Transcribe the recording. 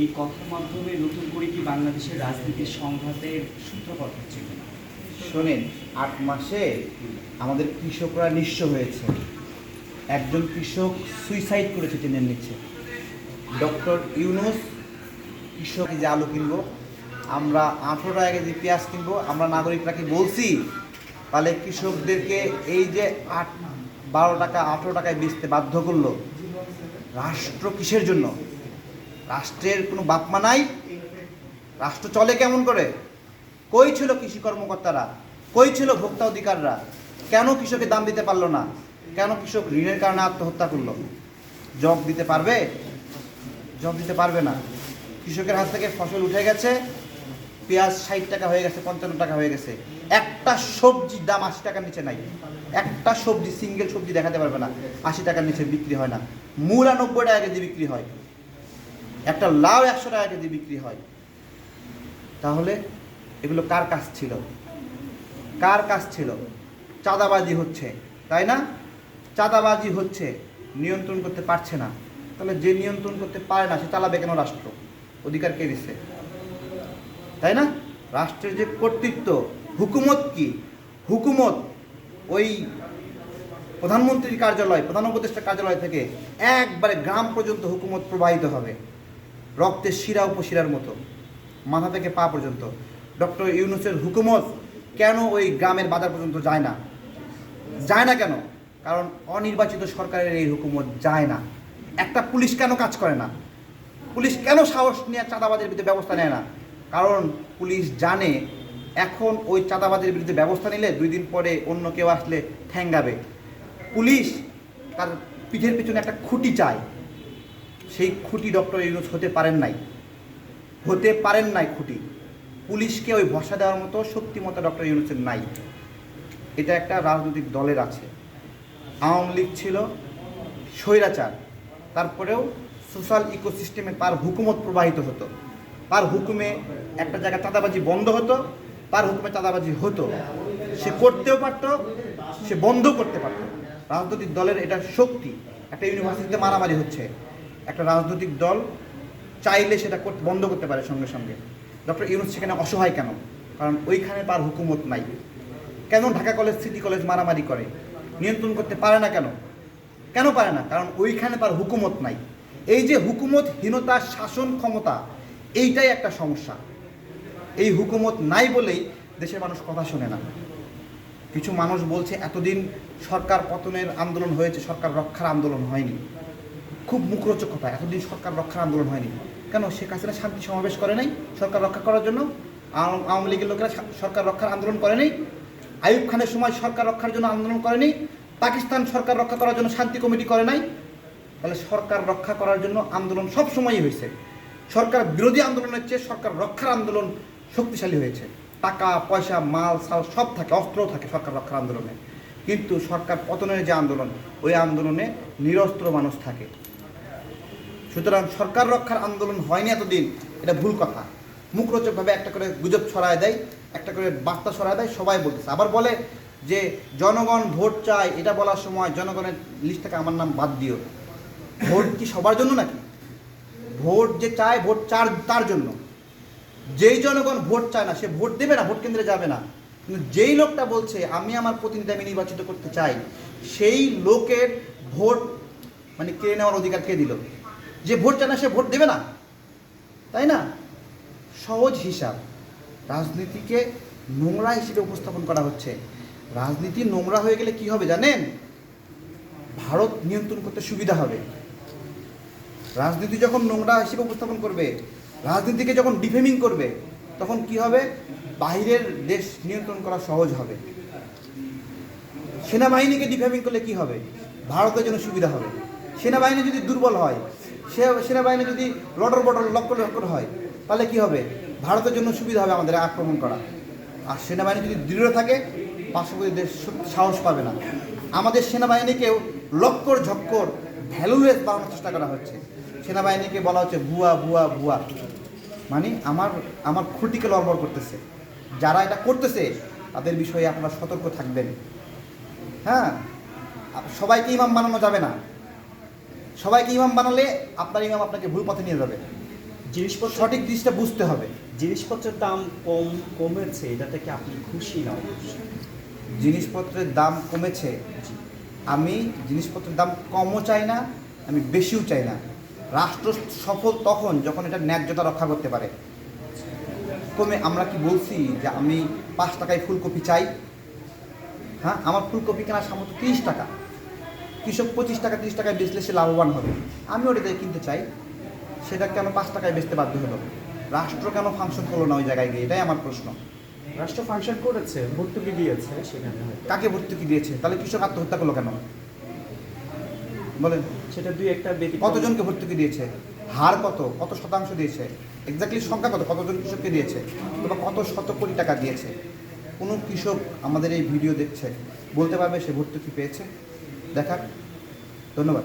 এই কথার মাধ্যমে নতুন করে কি বাংলাদেশের রাজনীতির সংঘাতের সূত্রপাত হচ্ছে শোনেন, আট মাসে আমাদের কৃষকরা নিঃস্ব হয়েছে। একজন কৃষক সুইসাইড করেছে টেনে নিচ্ছে। ডক্টর ইউনুস, কৃষক যে আলু কিনবো, আমরা আঠেরো টাকা কেজি পেঁয়াজ কিনবো, আমরা নাগরিকরা কি বলছি? তাহলে কৃষকদেরকে এই যে আট, বারো টাকা, আঠেরো টাকায় বেচতে বাধ্য করল, রাষ্ট্র কিসের জন্য? রাষ্ট্রের কোনো বাপমা নাই? রাষ্ট্র চলে কেমন করে? কই ছিল কৃষি কর্মকর্তারা? কই ছিল ভোক্তা অধিকাররা? কেন কৃষকের দাম দিতে পারল না? কেন কৃষক ঋণের কারণে আত্মহত্যা করল? জব দিতে পারবে? জব দিতে পারবে না। কৃষকের হাত থেকে ফসল উঠে গেছে। পেঁয়াজ ষাট টাকা হয়ে গেছে, পঞ্চান্ন টাকা হয়ে গেছে। একটা সবজির দাম আশি টাকার নিচে নাই। একটা সবজি সিঙ্গেল সবজি দেখাতে পারবে না। আশি টাকার নিচে বিক্রি হয় না। মূলা নব্বই টাকা কেজি বিক্রি হয়। একটা লাউ একশো টাকা কেজি বিক্রি হয়। তাহলে এগুলো কার কাজ ছিল? কার কাজ ছিল? চাঁদাবাজি হচ্ছে, তাই না? চাঁদাবাজি হচ্ছে, নিয়ন্ত্রণ করতে পারছে না। তাহলে যে নিয়ন্ত্রণ করতে পারে না, সে চালাবে কেন রাষ্ট্র? অধিকার কে দিচ্ছে তাই না? রাষ্ট্রের যে কর্তৃত্ব, হুকুমত কি? হুকুমত ওই প্রধানমন্ত্রীর কার্যালয়, প্রধান উপদেষ্টা কার্যালয় থেকে একবারে গ্রাম পর্যন্ত হুকুমত প্রবাহিত হবে। রক্তের শিরা উপশিরার মতো, মাথা থেকে পা পর্যন্ত। ডক্টর ইউনুসের হুকুমত কেন ওই গ্রামের বাজার পর্যন্ত যায় না? যায় না কেন? কারণ অনির্বাচিত সরকারের এই হুকুমত যায় না। একটা পুলিশ কেন কাজ করে না? পুলিশ কেন সাহস নিয়ে চাঁদাবাজের বিরুদ্ধে ব্যবস্থা নেয় না? কারণ পুলিশ জানে এখন ওই চাঁদাবাজের বিরুদ্ধে ব্যবস্থা নিলে দুই দিন পরে অন্য কেউ আসলে ঠ্যাঙ্গাবে। পুলিশ তার পিঠের পিছনে একটা খুঁটি চায়। সেই খুঁটি ডক্টর ইউনুস হতে পারেন নাই। হতে পারেন নাই খুঁটি। পুলিশকে ওই ভরসা দেওয়ার মতো শক্তিমত্তা ডক্টর ইউনুসের নাই। এটা একটা রাজনৈতিক দলের আছে। আওয়ামী লীগ ছিল স্বৈরাচার। তারপরেও সোশ্যাল ইকোসিস্টেমে তার হুকুমত প্রবাহিত হতো। তার হুকুমে একটা জায়গায় চাঁদাবাজি বন্ধ হতো, তার হুকুমে চাঁদাবাজি হতো। সে করতেও পারতো, সে বন্ধ করতে পারতো। রাজনৈতিক দলের এটা শক্তি। একটা ইউনিভার্সিটিতে মারামারি হচ্ছে। একটা রাজনৈতিক দল চাইলে সেটা বন্ধ করতে পারে সঙ্গে সঙ্গে। ডক্টর ইউনুস সেখানে অসহায় কেন? কারণ ওইখানে তার হুকুমত নাই। কেন ঢাকা কলেজ, সিটি কলেজ মারামারি করে? নিয়ন্ত্রণ করতে পারে না কেন? কেন পারে না? কারণ ওইখানে তার হুকুমত নাই। এই যে হুকুমতহীনতা, শাসন ক্ষমতা, এইটাই একটা সমস্যা। এই হুকুমত নাই বলেই দেশের মানুষ কথা শোনে না। কিছু মানুষ বলছে, এতদিন সরকার পতনের আন্দোলন হয়েছে, সরকার রক্ষার আন্দোলন হয়নি। খুব মুখরোচক কথা এতদিন সরকার রক্ষার আন্দোলন হয়নি। কেন? শেখ হাসিনা শান্তি সমাবেশ করে নাই সরকার রক্ষা করার জন্য? আওয়াম- লীগের লোকেরা সরকার রক্ষার আন্দোলন করে করেনি আইয়ুব খানের সময় সরকার রক্ষার জন্য আন্দোলন করেনি পাকিস্তান সরকার রক্ষা করার জন্য শান্তি কমিটি করে নাই? তাহলে সরকার রক্ষা করার জন্য আন্দোলন সব সময়ই হয়েছে। সরকার বিরোধী আন্দোলনের চেয়ে সরকার রক্ষার আন্দোলন শক্তিশালী হয়েছে। টাকা, পয়সা, মাল, সাল সব থাকে, অস্ত্রও থাকে সরকার রক্ষার আন্দোলনে। কিন্তু সরকার পতনের যে আন্দোলন, ওই আন্দোলনে নিরস্ত্র মানুষ থাকে। সুতরাং সরকার রক্ষার আন্দোলন হয়নি এতদিন, এটা ভুল কথা। মুখরোচকভাবে একটা করে গুজব ছড়ায় দেয়, একটা করে বার্তা ছড়ায় দেয়, সবাই বলতেছে। আবার বলে যে, জনগণ ভোট চায়। এটা বলার সময় জনগণের লিস্ট থেকে আমার নাম বাদ দিও। ভোট কি সবার জন্য নাকি? ভোট যে চায়, ভোট চার, তার জন্য। যেই জনগণ ভোট চায় না, সে ভোট দেবে না, ভোট কেন্দ্রে যাবে না। কিন্তু যেই লোকটা বলছে, আমি আমার প্রতিনিধি, আমি নির্বাচিত করতে চাই, সেই লোকের ভোট মানে কেড়ে নেওয়ার অধিকার কে দিল? যে ভোট চায় না, সে ভোট দেবে না। তাই না? সহজ হিসাব। রাজনীতিকে নোংরা হিসেবে উপস্থাপন করা হচ্ছে। রাজনীতি নোংরা হয়ে গেলে কি হবে জানেন? ভারত নিয়ন্ত্রণ করতে সুবিধা হবে। রাজনীতি যখন নোংরা হিসেবে উপস্থাপন করবে, রাজনীতিকে যখন ডিফেমিং করবে, তখন কি হবে? বাইরের দেশ নিয়ন্ত্রণ করা সহজ হবে। সেনাবাহিনীকে ডিফেমিং করলে কি হবে? ভারতের জন্য সুবিধা হবে। সেনাবাহিনী যদি দুর্বল হয় সে সেনাবাহিনী যদি লটর বটর লক্কর লক্কর হয়, তাহলে কি হবে? ভারতের জন্য সুবিধা হবে আমাদের আক্রমণ করা। আর সেনাবাহিনী যদি দৃঢ় থাকে, পার্শ্ববর্তী দেশ সাহস পাবে না। আমাদের সেনাবাহিনীকেও লক্কর, ঝক্কর, ভ্যালুলেস বানানোর চেষ্টা করা হচ্ছে। সেনাবাহিনীকে বলা হচ্ছে ভুয়া ভুয়া ভুয়া মানে আমার আমার খুঁটিকে লড়বড় করতেছে। যারা এটা করতেছে, তাদের বিষয়ে আপনারা সতর্ক থাকবেন। হ্যাঁ? সবাইকে ইমাম বানানো যাবে না। সবাইকে ইমাম বানালে আপনার ইমাম আপনাকে ভুল পথে নিয়ে যাবে। জিনিসপত্র সঠিক জিনিসটা বুঝতে হবে। জিনিসপত্রের দাম কম কমেছে এটাতে কি আপনি খুশি না জিনিসপত্রের দাম কমেছে। আমি জিনিসপত্রের দাম কমও চাই না আমি বেশিও চাই না। রাষ্ট্র সফল তখন যখন এটা ন্যায্যতা রক্ষা করতে পারে। কমে আমরা কি বলছি যে আমি পাঁচ টাকায় ফুলকপি চাই? হ্যাঁ আমার ফুলকপি কেনার সামর্থ্য তিরিশ টাকা। কৃষক পঁচিশ টাকা তিরিশ টাকায় বেচলে সে লাভবান হবে। আমি ওটাতে কিনতে চাই। সেটা কেন পাঁচ টাকায় বেচতে বাধ্য হলো? রাষ্ট্র কেন ফাংশন করল না ওই জায়গায় গিয়ে? এটাই আমার প্রশ্ন। রাষ্ট্র ফাংশন করেছে ভর্তুকি দিয়েছে সেখানে। কাকে ভর্তুকি দিয়েছে? তাহলে কৃষক আত্মহত্যা করল কেন? বলেন। সেটা দুই একটা ব্যক্তি কতজনকে ভর্তুকি দিয়েছে? হার কত? কত শতাংশ দিয়েছে? এক্স্যাক্টলি সংখ্যা কত? কতজন কৃষককে দিয়েছে? অথবা কত শত কোটি টাকা দিয়েছে? কোনো কৃষক আমাদের এই ভিডিও দেখছে বলতে পারবে সে ভর্তুকি পেয়েছে? দেখার ধন্যবাদ।